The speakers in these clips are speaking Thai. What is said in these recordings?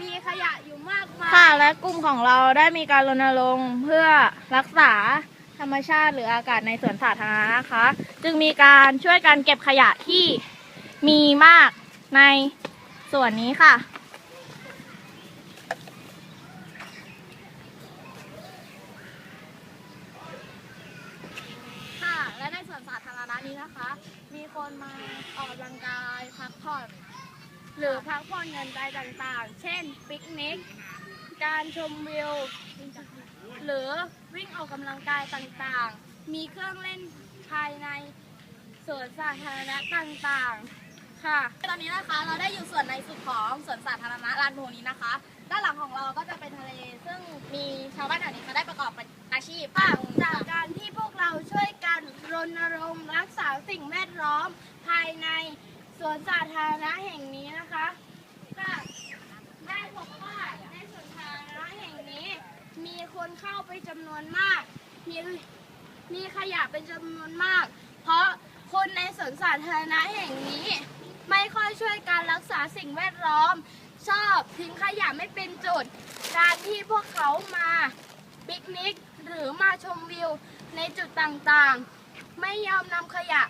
มีขยะอยู่มากมายค่ะและกลุ่มของเราได้มีการรณรงค์เพื่อรักษาธรรมชาติหรืออากาศในสวนสาธารณะนะคะ จึงมีการช่วยกันเก็บขยะที่มีมากในส่วนนี้ค่ะ ค่ะ และในสวนสาธารณะนี้นะคะ มีคนมาออกกำลังกายพักผ่อน หรือพักผ่อนเงินใจต่างๆ เช่นปิกนิก การชมวิว หรือวิ่งออกกำลังกายต่างๆ มีเครื่องเล่นภายในสวนสาธารณะต่างๆ ค่ะ ตอนนี้นะคะเราได้อยู่ส่วนในสุดของสวนสาธารณะลานโพนี้นะคะ ด้านหลังของเราก็จะเป็นทะเล ซึ่งมีชาวบ้านแถวนี้เขาได้ประกอบเป็นอาชีพค่ะจากการที่พวกเราช่วยกันรณรงค์รักษาสิ่งแวดล้อมภายใน สวนสาธารณะแห่งนี้นะคะค่ะได้พบว่าในสวนสาธารณะแห่งนี้ มีคนเข้าไปจำนวนมาก มีมีขยะเป็นจำนวนมาก เพราะคนในสวนสาธารณะแห่งนี้ ไม่ค่อยช่วยการรักษาสิ่งแวดล้อม ชอบทิ้งขยะไม่เป็นจุด การที่พวกเขามาปิกนิกหรือมาชมวิวในจุดต่างๆ ไม่ยอมนำขยะ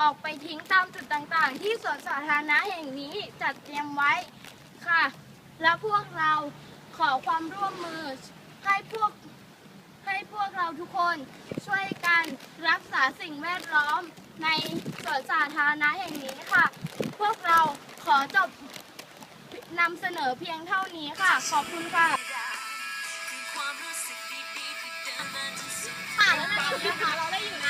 ออกไปทิ้งตามจุดต่างๆ ที่สวนสาธารณะแห่งนี้จัดเตรียมไว้ค่ะ และพวกเราขอความร่วมมือให้พวกให้พวกเราทุกคนช่วยกันรักษาสิ่งแวดล้อมในสวนสาธารณะแห่งนี้ค่ะ พวกเราขอจบนำเสนอเพียงเท่านี้ค่ะ ขอบคุณค่ะค่ะแล้วในตอนนี้นะคะเราได้อยู่ในห